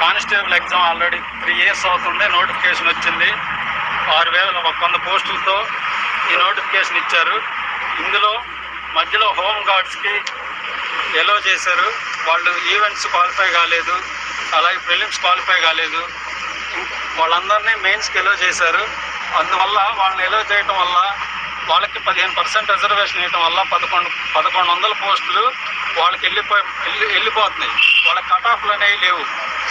Constable exam already three years అవుతుంది notification వచ్చింది. ఆరు వేల ఒక వంద పోస్టులతో ఈ నోటిఫికేషన్ ఇచ్చారు. ఇందులో మధ్యలో హోమ్ గార్డ్స్కి ఎలో చేశారు. వాళ్ళు ఈవెంట్స్ క్వాలిఫై కాలేదు అలాగే ప్రిలిమ్స్ క్వాలిఫై కాలేదు. వాళ్ళందరినీ మెయిన్స్కి ఎలో చేశారు. అందువల్ల వాళ్ళని ఎలో చేయటం వల్ల వాళ్ళకి పదిహేను పర్సెంట్ రిజర్వేషన్ ఇవ్వటం వల్ల పదకొండు పదకొండు వందల పోస్టులు వాళ్ళకి వెళ్ళిపోయి వెళ్ళి వెళ్ళిపోతున్నాయి. వాళ్ళ కట్ ఆఫ్లు అనేవి లేవు.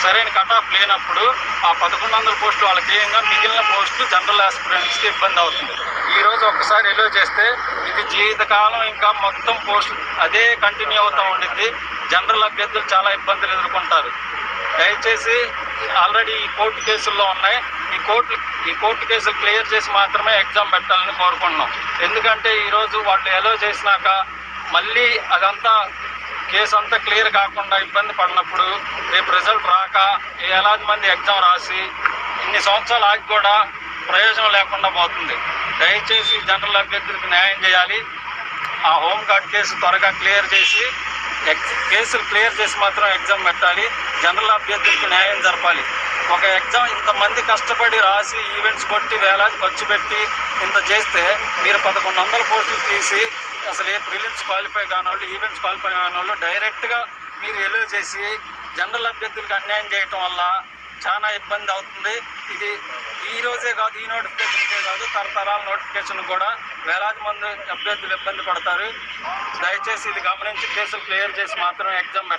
సరైన కట్ ఆఫ్ లేనప్పుడు ఆ పదకొండు వందల పోస్టులు వాళ్ళకి ఏంగా మిగిలిన పోస్టులు జనరల్ ఆస్పిరెంట్స్కి ఇబ్బంది అవుతుంది. ఈరోజు ఒక్కసారి ఒకసారి ఎలో చేస్తే ఇది జీవితకాలం ఇంకా మొత్తం పోస్ట్ అదే కంటిన్యూ అవుతూ ఉండింది జనరల్ అభ్యర్థులు చాలా ఇబ్బందులు ఎదుర్కొంటారు. దయచేసి ఆల్రెడీ ఈ కోర్టు కేసుల్లో ఉన్నాయి. ఈ కోర్టు ఈ కోర్టు కేసులు క్లియర్ చేసి మాత్రమే ఎగ్జామ్ పెట్టాలని కోరుకుంటున్నాం. ఎందుకంటే ఈరోజు వాళ్ళు ఎలో చేసినాక మళ్ళీ అదంతా కేసు అంతా క్లియర్ కాకుండా ఇబ్బంది పడినప్పుడు రేపు రిజల్ట్ రాక వేలాది మంది ఎగ్జామ్ రాసి ఇన్ని సంవత్సరాలు ఆగి కూడా ప్రయోజనం లేకుండా పోతుంది. దయచేసి జనరల్ అభ్యర్థులకు న్యాయం చేయాలి. ఆ హోమ్ గార్డ్ కేసు త్వరగా క్లియర్ చేసి కేసులు క్లియర్ చేసి మాత్రం ఎగ్జామ్ పెట్టాలి. జనరల్ అభ్యర్థులకు న్యాయం జరపాలి. ఒక ఎగ్జామ్ ఇంతమంది కష్టపడి రాసి ఈవెంట్స్ కొట్టి వేలాది ఖర్చు పెట్టి ఇంత చేస్తే మీరు పదకొండు వందల పోస్టులు తీసి అసలు ఏ ప్రిలిమ్స్ క్వాలిఫై కాని వాళ్ళు ఈవెంట్స్ క్వాలిఫై కాని వాళ్ళు డైరెక్ట్గా మీరు ఎలో చేసి జనరల్ అభ్యర్థులకు అన్యాయం చేయటం వల్ల చాలా ఇబ్బంది అవుతుంది. ఇది ఈ రోజే కాదు ఈ నోటిఫికేషన్కే కాదు తరతరాల నోటిఫికేషన్ కూడా వేలాది మంది అభ్యర్థులు ఇబ్బంది పడతారు. దయచేసి ఇది గమనించి కేసులు క్లియర్ చేసి మాత్రం ఎగ్జామ్